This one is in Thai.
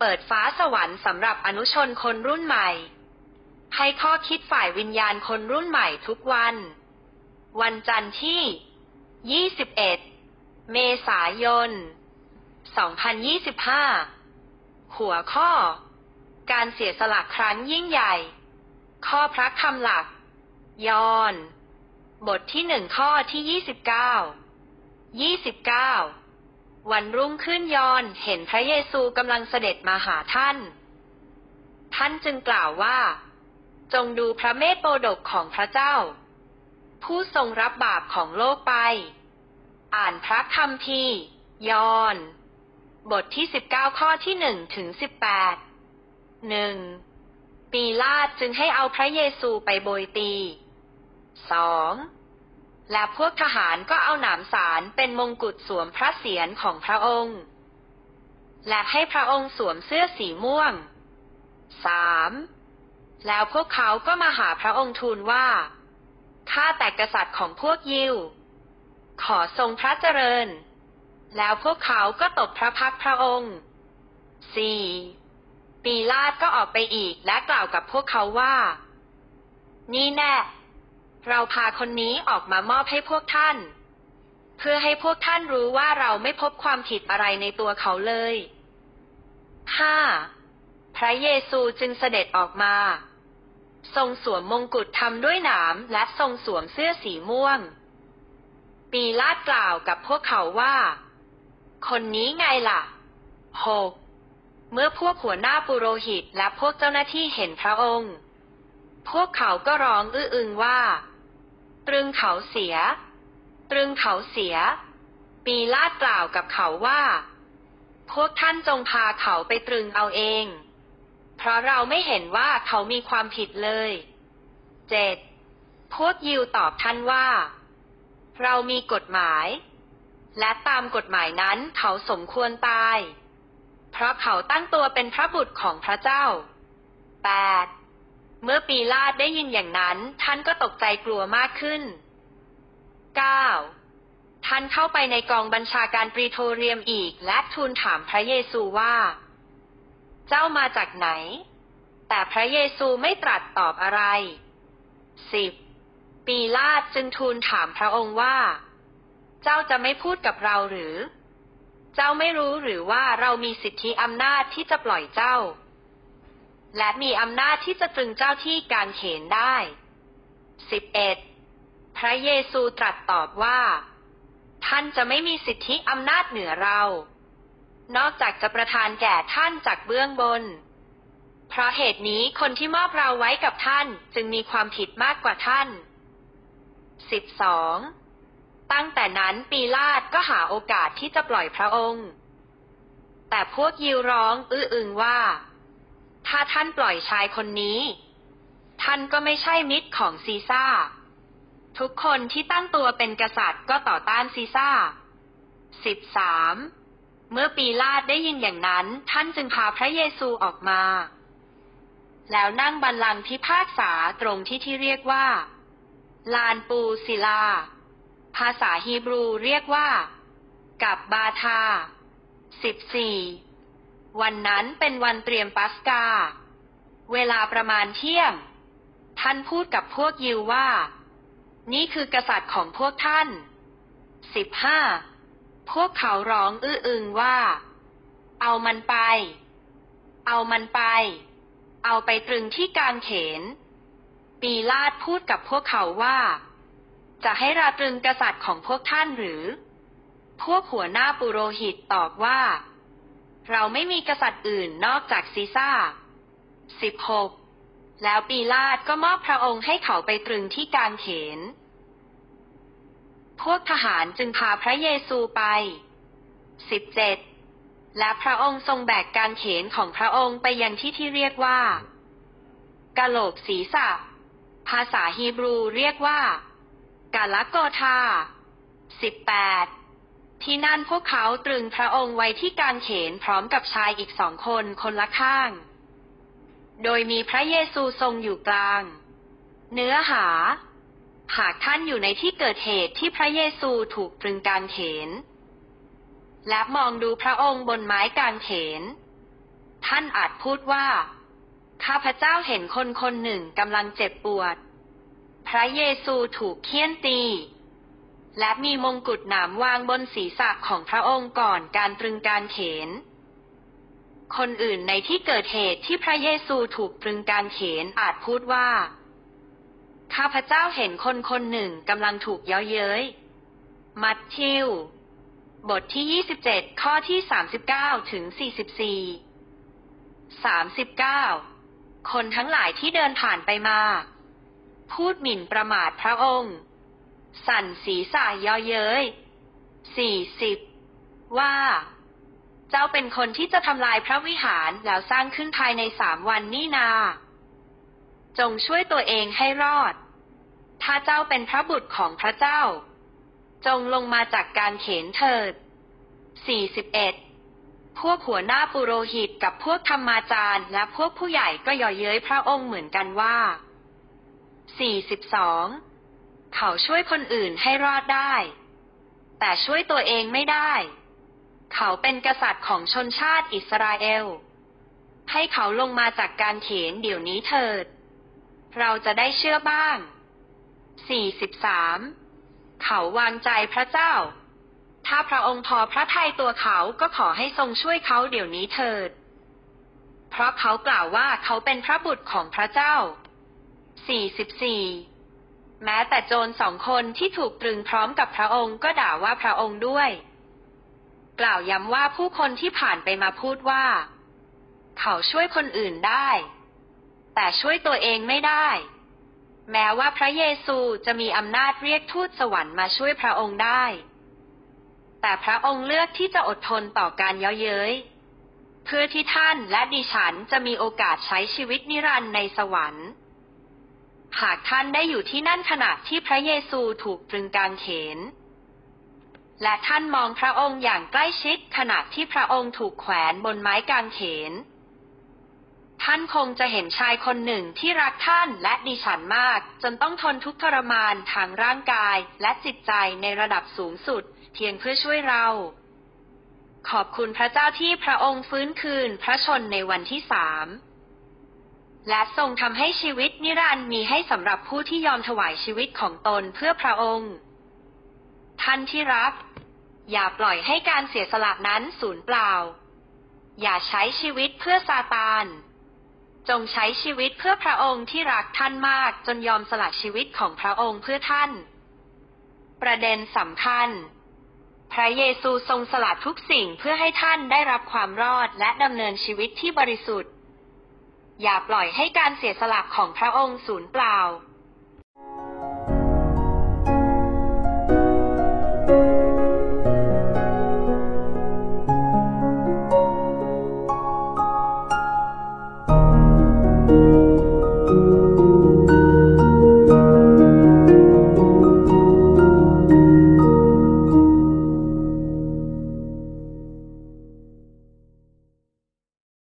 เปิดฟ้าสวรรค์สำหรับอนุชนคนรุ่นใหม่ ให้ข้อคิดฝ่ายวิญญาณคนรุ่นใหม่ทุกวัน วันจันทร์ที่ 21 เมษายน 2025 หัวข้อ การเสียสละครั้งยิ่งใหญ่ ข้อพระคำหลัก ยอน บทที่หนึ่งข้อที่ 29 29 วันรุ่งขึ้นยอนเห็นพระเยซูกำลังเสด็จมาหาท่าน ท่านจึงกล่าวว่า จงดูพระเมธโปรดกของพระเจ้า ผู้ทรงรับบาปของโลกไป อ่านพระคัมภีร์ยอน บทที่สิบเก้าข้อที่หนึ่งถึงสิบแปดหนึ่งปีลาดจึงให้เอาพระเยซูไปโบยตีสอง และพวกทหารก็เอาหนามสารเป็นมงกุฎสวมพระเศียรของพระองค์ และให้พระองค์สวมเสื้อสีม่วงสามแล้วพวกเขาก็มาหาพระองค์ทูลว่า ข้าแต่กษัตริย์ของพวกยิว ขอทรงพระเจริญ แล้วพวกเขาก็ตบพระพักพระองค์สี่ปีลาดก็ออกไปอีกและกล่าวกับพวกเขาว่า นี่แน่ เราพาคนนี้ออกมามอบให้พวกท่าน เพื่อให้พวกท่านรู้ว่าเราไม่พบความผิดอะไรในตัวเขาเลยห้าพระเยซูจึงเสด็จออกมา ทรงสวมมงกุฎทำด้วยหนามและทรงสวมเสื้อสีม่วง ปีลาดกล่าวกับพวกเขาว่า คนนี้ไงล่ะหกเมื่อพวกหัวหน้าปุโรหิตและพวกเจ้าหน้าที่เห็นพระองค์พวกเขาก็ร้องอื้ออึงว่า ตรึงเขาเสีย ตรึงเขาเสีย ปีลาดกล่าวกับเขาว่า พวกท่านจงพาเขาไปตรึงเอาเอง เพราะเราไม่เห็นว่าเขามีความผิดเลยเจ็ดพวกยิวตอบท่านว่า เรามีกฎหมาย และตามกฎหมายนั้นเขาสมควรตาย เพราะเขาตั้งตัวเป็นพระบุตรของพระเจ้า 8. เมื่อปีลาดได้ยินอย่างนั้น ท่านก็ตกใจกลัวมากขึ้น 9. ท่านเข้าไปในกองบัญชาการปรีโทเรียมอีก และทูลถามพระเยซูว่า เจ้ามาจากไหน แต่พระเยซูไม่ตรัสตอบอะไร 10. ปีลาดจึงทูลถามพระองค์ว่า เจ้าจะไม่พูดกับเราหรือ เจ้าไม่รู้หรือว่าเรามีสิทธิอำนาจที่จะปล่อยเจ้า และมีอำนาจที่จะตรึงเจ้าที่การเขนได้ 11. พระเยซูตรัสตอบว่า ท่านจะไม่มีสิทธิอำนาจเหนือเรา นอกจากจะประทานแก่ท่านจากเบื้องบน เพราะเหตุนี้คนที่มอบเราไว้กับท่านจึงมีความผิดมากกว่าท่าน 12. ตั้งแต่นั้นปีลาดก็หาโอกาสที่จะปล่อยพระองค์ แต่พวกยิวร้องอื้ออึงว่า ถ้าท่านปล่อยชายคนนี้ ท่านก็ไม่ใช่มิตรของซีซ่า ทุกคนที่ตั้งตัวเป็นกษัตริย์ก็ต่อต้านซีซ่า 13. เมื่อปีลาดได้ยินอย่างนั้น ท่านจึงพาพระเยซูออกมา แล้วนั่งบัลลังก์พิพากษาตรงที่ที่เรียกว่า ลานปูศิลา ภาษาฮีบรูเรียกว่า กับบาทา 14. วันนั้นเป็นวันเตรียมปัสกา เวลาประมาณเที่ยง ท่านพูดกับพวกยิวว่า นี่คือกษัตริย์ของพวกท่าน 15. พวกเขาร้องอื้ออึงว่า เอามันไป เอามันไป เอาไปตรึงที่กางเขน ปีลาดพูดกับพวกเขาว่า จะให้ราตรึงกษัตริย์ของพวกท่านหรือ พวกหัวหน้าปุโรหิตตอบว่า เราไม่มีกษัตริย์อื่นนอกจากซีซ่า 16. แล้วปีลาดก็มอบพระองค์ให้เขาไปตรึงที่กางเขน พวกทหารจึงพาพระเยซูไป 17. และพระองค์ทรงแบกกางเขนของพระองค์ไปยังที่ที่เรียกว่ากะโหลกศีรษะ ภาษาฮีบรูเรียกว่ากาลโกธา 18. ที่นั่นพวกเขาตรึงพระองค์ไว้ที่กางเขนพร้อมกับชายอีกสองคนคนละข้าง โดยมีพระเยซูทรงอยู่กลาง เนื้อหา หากท่านอยู่ในที่เกิดเหตุที่พระเยซูถูกตรึงกางเขน และมองดูพระองค์บนไม้กางเขน ท่านอาจพูดว่า ข้าพเจ้าเห็นคนคนหนึ่งกำลังเจ็บปวด พระเยซูถูกเคี่ยนตี และมีมงกุฎหนามวางบนศีรษะของพระองค์ก่อนการตรึงการเขน คนอื่นในที่เกิดเหตุที่พระเยซูถูกตรึงการเขนอาจพูดว่า ข้าพเจ้าเห็นคนคนหนึ่งกำลังถูกเย้าเย้ย มัทธิว บทที่ 27 ข้อที่ 39 ถึง 44 39 คนทั้งหลายที่เดินผ่านไปมา พูดหมิ่นประมาทพระองค์ สั่นศีรษะเย่อเย้ย40ว่า เจ้าเป็นคนที่จะทำลายพระวิหารแล้วสร้างขึ้นภายในสามวันนี่นา จงช่วยตัวเองให้รอด ถ้าเจ้าเป็นพระบุตรของพระเจ้า จงลงมาจากการเขนเถิด41พวกหัวหน้าปุโรหิตกับพวกธรรมาจารย์ และพวกผู้ใหญ่ก็ย่อเย้ยพระองค์เหมือนกันว่า 42 เขาช่วยคนอื่นให้รอดได้ แต่ช่วยตัวเองไม่ได้ เขาเป็นกษัตริย์ของชนชาติอิสราเอล ให้เขาลงมาจากการเขนเดี๋ยวนี้เถิด เราจะได้เชื่อบ้าง 43 เขาวางใจพระเจ้า ถ้าพระองค์พอพระทัยตัวเขาก็ขอให้ทรงช่วยเขาเดี๋ยวนี้เถิด เพราะเขากล่าวว่าเขาเป็นพระบุตรของพระเจ้า 44 แม้แต่โจรสองคนที่ถูกตรึงพร้อมกับพระองค์ก็ด่าว่าพระองค์ด้วย กล่าวย้ำว่าผู้คนที่ผ่านไปมาพูดว่า เขาช่วยคนอื่นได้ แต่ช่วยตัวเองไม่ได้ แม้ว่าพระเยซูจะมีอำนาจเรียกทูตสวรรค์มาช่วยพระองค์ได้ แต่พระองค์เลือกที่จะอดทนต่อการเย้าเย้ยเพื่อที่ท่านและดิฉันจะมีโอกาสใช้ชีวิตนิรันดร์ในสวรรค์ หากท่านได้อยู่ที่นั่นขณะที่พระเยซูถูกตรึงกางเขน และท่านมองพระองค์อย่างใกล้ชิดขณะที่พระองค์ถูกแขวนบนไม้กางเขน ท่านคงจะเห็นชายคนหนึ่งที่รักท่านและดิฉันมาก จนต้องทนทุกข์ทรมานทางร่างกายและจิตใจในระดับสูงสุด เพียงเพื่อช่วยเรา ขอบคุณพระเจ้าที่พระองค์ฟื้นคืนพระชนในวันที่สาม และทรงทำให้ชีวิตนิรันดร์มีให้สำหรับผู้ที่ยอมถวายชีวิตของตนเพื่อพระองค์ ท่านที่รัก อย่าปล่อยให้การเสียสละนั้นสูญเปล่า อย่าใช้ชีวิตเพื่อซาตาน จงใช้ชีวิตเพื่อพระองค์ที่รักท่านมากจนยอมสละชีวิตของพระองค์เพื่อท่าน ประเด็นสำคัญ พระเยซูทรงสละทุกสิ่งเพื่อให้ท่านได้รับความรอดและดำเนินชีวิตที่บริสุทธิ์ อย่าปล่อยให้การเสียสละของพระองค์สูญเปล่า